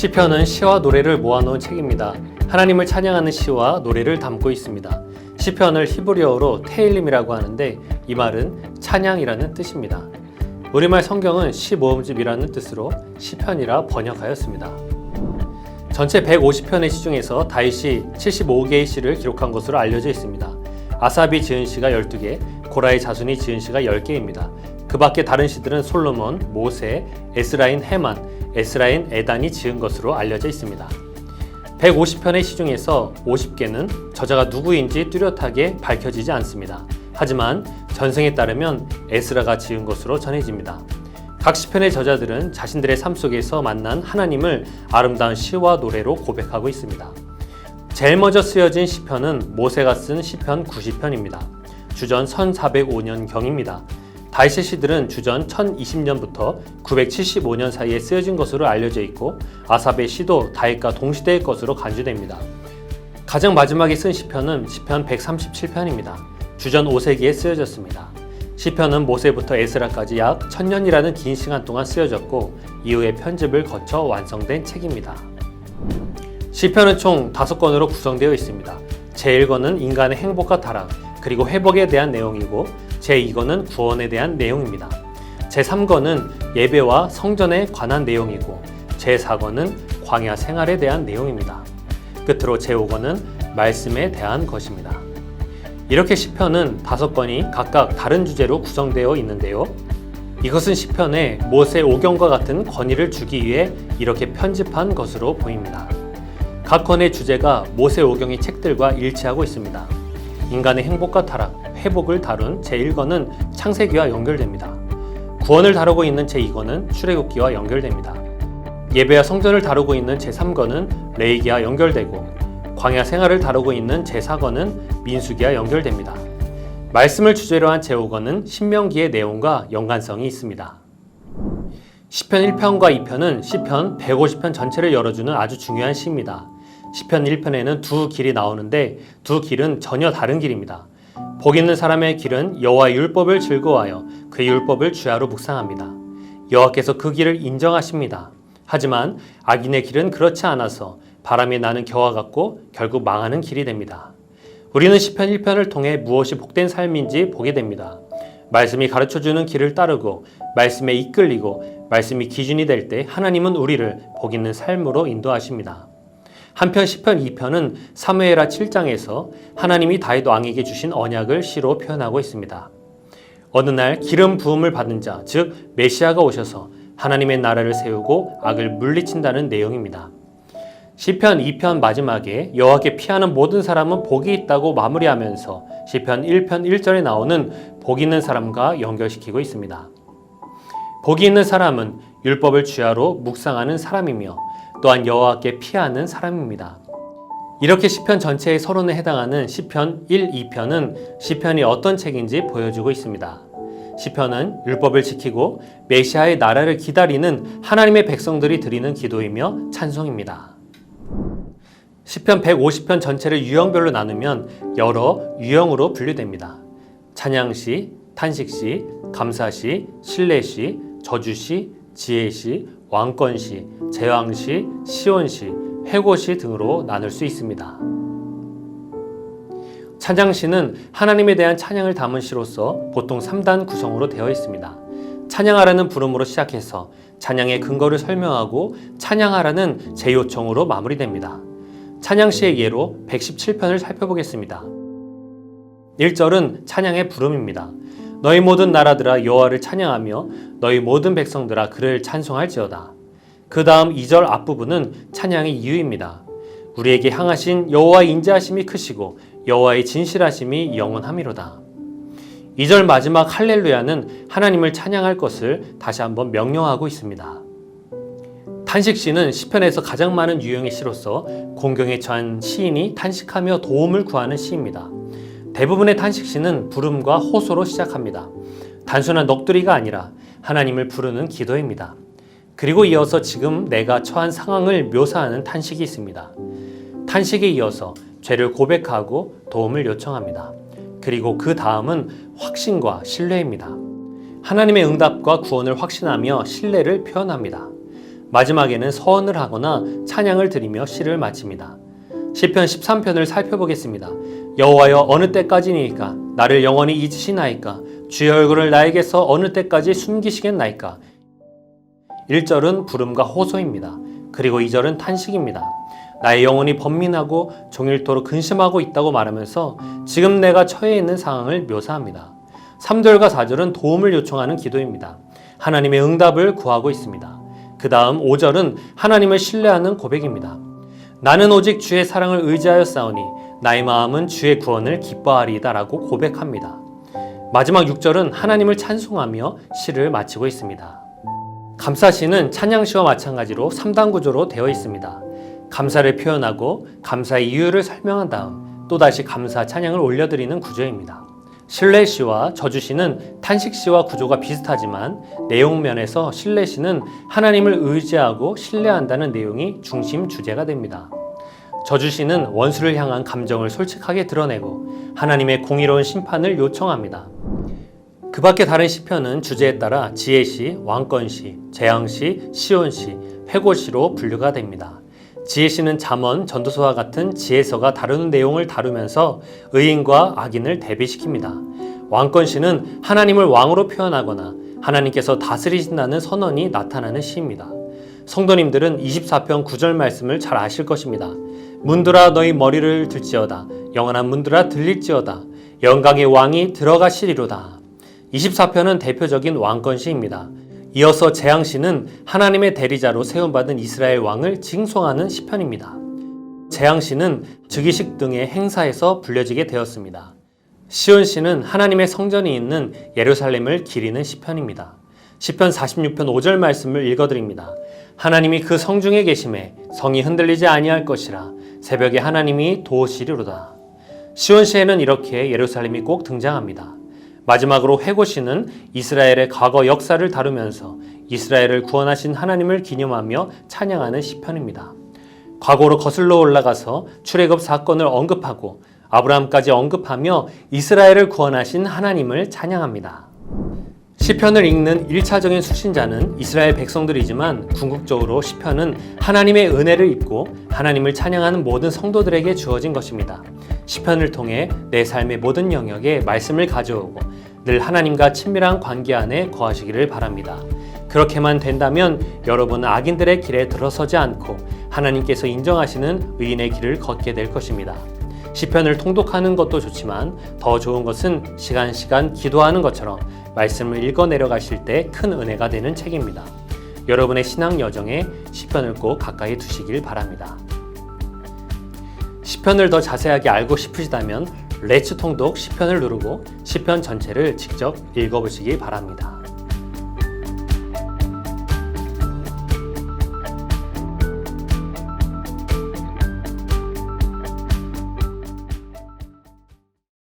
시편은 시와 노래를 모아놓은 책입니다. 하나님을 찬양하는 시와 노래를 담고 있습니다. 시편을 히브리어로 테일림이라고 하는데 이 말은 찬양이라는 뜻입니다. 우리말 성경은 시 모음집이라는 뜻으로 시편이라 번역하였습니다. 전체 150편의 시 중에서 다윗이 75개의 시를 기록한 것으로 알려져 있습니다. 아삽이 지은 시가 12개, 고라의 자손이 지은 시가 10개입니다. 그 밖에 다른 시들은 솔로몬, 모세, 에스라인 헤만, 에스라인 에단이 지은 것으로 알려져 있습니다. 150편의 시 중에서 50개는 저자가 누구인지 뚜렷하게 밝혀지지 않습니다. 하지만 전생에 따르면 에스라가 지은 것으로 전해집니다. 각 시편의 저자들은 자신들의 삶 속에서 만난 하나님을 아름다운 시와 노래로 고백하고 있습니다. 제일 먼저 쓰여진 시편은 모세가 쓴 시편 90편입니다. 주전 1405년경입니다. 다윗의 시들은 주전 1020년부터 975년 사이에 쓰여진 것으로 알려져 있고 아삽의 시도 다윗과 동시대의 것으로 간주됩니다. 가장 마지막에 쓴 시편은 시편 137편입니다. 주전 5세기에 쓰여졌습니다. 시편은 모세부터 에스라까지 약 1000년이라는 긴 시간 동안 쓰여졌고 이후에 편집을 거쳐 완성된 책입니다. 시편은 총 5권으로 구성되어 있습니다. 제1권은 인간의 행복과 타락, 그리고 회복에 대한 내용이고 제2권은 구원에 대한 내용입니다. 제3권은 예배와 성전에 관한 내용이고 제4권은 광야 생활에 대한 내용입니다. 끝으로 제5권은 말씀에 대한 것입니다. 이렇게 시편은 다섯 권이 각각 다른 주제로 구성되어 있는데요. 이것은 시편에 모세 오경과 같은 권위를 주기 위해 이렇게 편집한 것으로 보입니다. 각 권의 주제가 모세 오경의 책들과 일치하고 있습니다. 인간의 행복과 타락, 회복을 다룬 제1권은 창세기와 연결됩니다. 구원을 다루고 있는 제2권은 출애굽기와 연결됩니다. 예배와 성전을 다루고 있는 제3권은 레이기와 연결되고 광야 생활을 다루고 있는 제4권은 민수기와 연결됩니다. 말씀을 주제로 한 제5권은 신명기의 내용과 연관성이 있습니다. 시편 1편과 2편은 시편 150편 전체를 열어주는 아주 중요한 시입니다. 시편 1편에는 두 길이 나오는데 두 길은 전혀 다른 길입니다. 복 있는 사람의 길은 여호와의 율법을 즐거워하여 그의 율법을 주야로 묵상합니다. 여호와께서 그 길을 인정하십니다. 하지만 악인의 길은 그렇지 않아서 바람이 나는 겨와 같고 결국 망하는 길이 됩니다. 우리는 시편 1편을 통해 무엇이 복된 삶인지 보게 됩니다. 말씀이 가르쳐 주는 길을 따르고 말씀에 이끌리고 말씀이 기준이 될 때 하나님은 우리를 복 있는 삶으로 인도하십니다. 한편 시편 2편은 사무엘하 7장에서 하나님이 다윗 왕에게 주신 언약을 시로 표현하고 있습니다. 어느 날 기름 부음을 받은 자, 즉 메시아가 오셔서 하나님의 나라를 세우고 악을 물리친다는 내용입니다. 시편 2편 마지막에 여호와께 피하는 모든 사람은 복이 있다고 마무리하면서 시편 1편 1절에 나오는 복 있는 사람과 연결시키고 있습니다. 복이 있는 사람은 율법을 주야로 묵상하는 사람이며 또한 여호와께 피하는 사람입니다. 이렇게 시편 전체의 서론에 해당하는 시편 1, 2편은 시편이 어떤 책인지 보여주고 있습니다. 시편은 율법을 지키고 메시아의 나라를 기다리는 하나님의 백성들이 드리는 기도이며 찬송입니다. 시편 150편 전체를 유형별로 나누면 여러 유형으로 분류됩니다. 찬양시, 탄식시, 감사시, 신뢰시, 저주시, 지혜시, 왕권시, 제왕시, 시온시, 회고시 등으로 나눌 수 있습니다. 찬양시는 하나님에 대한 찬양을 담은 시로서 보통 3단 구성으로 되어 있습니다. 찬양하라는 부름으로 시작해서 찬양의 근거를 설명하고 찬양하라는 재요청으로 마무리됩니다. 찬양시의 예로 117편을 살펴보겠습니다. 1절은 찬양의 부름입니다. 너희 모든 나라들아 여호와를 찬양하며 너희 모든 백성들아 그를 찬송할지어다. 그 다음 2절 앞부분은 찬양의 이유입니다. 우리에게 향하신 여호와의 인자하심이 크시고 여호와의 진실하심이 영원함이로다. 2절 마지막 할렐루야는 하나님을 찬양할 것을 다시 한번 명령하고 있습니다. 탄식시는 시편에서 가장 많은 유형의 시로서 공경에 처한 시인이 탄식하며 도움을 구하는 시입니다. 대부분의 탄식시는 부름과 호소로 시작합니다. 단순한 넋두리가 아니라 하나님을 부르는 기도입니다. 그리고 이어서 지금 내가 처한 상황을 묘사하는 탄식이 있습니다. 탄식에 이어서 죄를 고백하고 도움을 요청합니다. 그리고 그 다음은 확신과 신뢰입니다. 하나님의 응답과 구원을 확신하며 신뢰를 표현합니다. 마지막에는 서원을 하거나 찬양을 드리며 시를 마칩니다. 시편 13편을 살펴보겠습니다. 여호와여 어느 때까지니까 나를 영원히 잊으시나이까 주의 얼굴을 나에게서 어느 때까지 숨기시겠나이까 1절은 부름과 호소입니다. 그리고 2절은 탄식입니다. 나의 영혼이 번민하고 종일토록 근심하고 있다고 말하면서 지금 내가 처해 있는 상황을 묘사합니다. 3절과 4절은 도움을 요청하는 기도입니다. 하나님의 응답을 구하고 있습니다. 그 다음 5절은 하나님을 신뢰하는 고백입니다. 나는 오직 주의 사랑을 의지하여 싸우니 나의 마음은 주의 구원을 기뻐하리이다 라고 고백합니다. 마지막 6절은 하나님을 찬송하며 시를 마치고 있습니다. 감사시는 찬양시와 마찬가지로 3단 구조로 되어 있습니다. 감사를 표현하고 감사의 이유를 설명한 다음 또다시 감사 찬양을 올려드리는 구조입니다. 신뢰시와 저주시는 탄식시와 구조가 비슷하지만 내용 면에서 신뢰시는 하나님을 의지하고 신뢰한다는 내용이 중심 주제가 됩니다. 저주시는 원수를 향한 감정을 솔직하게 드러내고 하나님의 공의로운 심판을 요청합니다. 그 밖에 다른 시편은 주제에 따라 지혜시, 왕권시, 재앙시, 시온시, 회고시로 분류가 됩니다. 지혜시는 잠언, 전도서와 같은 지혜서가 다루는 내용을 다루면서 의인과 악인을 대비시킵니다. 왕권시는 하나님을 왕으로 표현하거나 하나님께서 다스리신다는 선언이 나타나는 시입니다. 성도님들은 24편 9절 말씀을 잘 아실 것입니다. 문들아 너희 머리를 들지어다 영원한 문들아 들릴지어다 영광의 왕이 들어가시리로다 24편은 대표적인 왕권시입니다. 이어서 재앙시는 하나님의 대리자로 세움받은 이스라엘 왕을 징송하는 시편입니다. 재앙시는 즉위식 등의 행사에서 불려지게 되었습니다. 시온시는 하나님의 성전이 있는 예루살렘을 기리는 시편입니다. 시편 46편 5절 말씀을 읽어드립니다. 하나님이 그 성중에 계심에 성이 흔들리지 아니할 것이라 새벽에 하나님이 도우시리로다. 시온시에는 이렇게 예루살렘이 꼭 등장합니다. 마지막으로 회고시는 이스라엘의 과거 역사를 다루면서 이스라엘을 구원하신 하나님을 기념하며 찬양하는 시편입니다. 과거로 거슬러 올라가서 출애굽 사건을 언급하고 아브라함까지 언급하며 이스라엘을 구원하신 하나님을 찬양합니다. 시편을 읽는 1차적인 수신자는 이스라엘 백성들이지만 궁극적으로 시편은 하나님의 은혜를 입고 하나님을 찬양하는 모든 성도들에게 주어진 것입니다. 시편을 통해 내 삶의 모든 영역에 말씀을 가져오고 늘 하나님과 친밀한 관계 안에 거하시기를 바랍니다. 그렇게만 된다면 여러분은 악인들의 길에 들어서지 않고 하나님께서 인정하시는 의인의 길을 걷게 될 것입니다. 시편을 통독하는 것도 좋지만 더 좋은 것은 시간 시간 기도하는 것처럼 말씀을 읽어 내려가실 때 큰 은혜가 되는 책입니다. 여러분의 신앙 여정에 시편을 꼭 가까이 두시길 바랍니다. 시편을 더 자세하게 알고 싶으시다면 레츠 통독 시편을 누르고 시편 전체를 직접 읽어보시기 바랍니다.